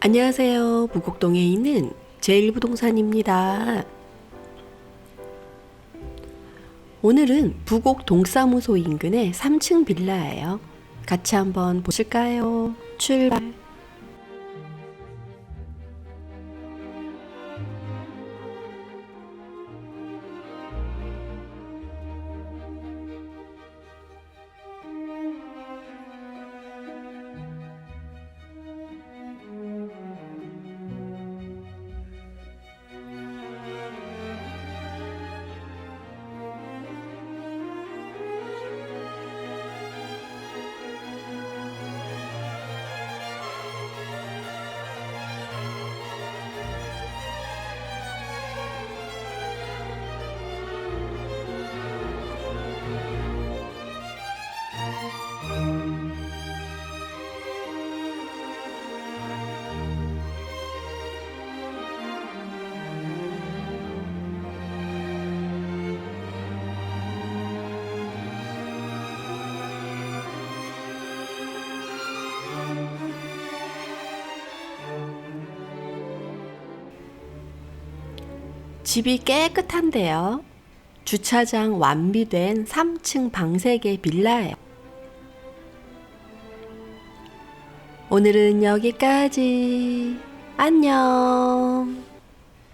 안녕하세요. 부곡동에 있는 제일부동산입니다. 오늘은 부곡 동사무소 인근의 3층 빌라예요. 같이 한번 보실까요? 출발. 집이 깨끗한데요. 주차장 완비된 3층 방세개 빌라예요. 오늘은 여기까지. 안녕.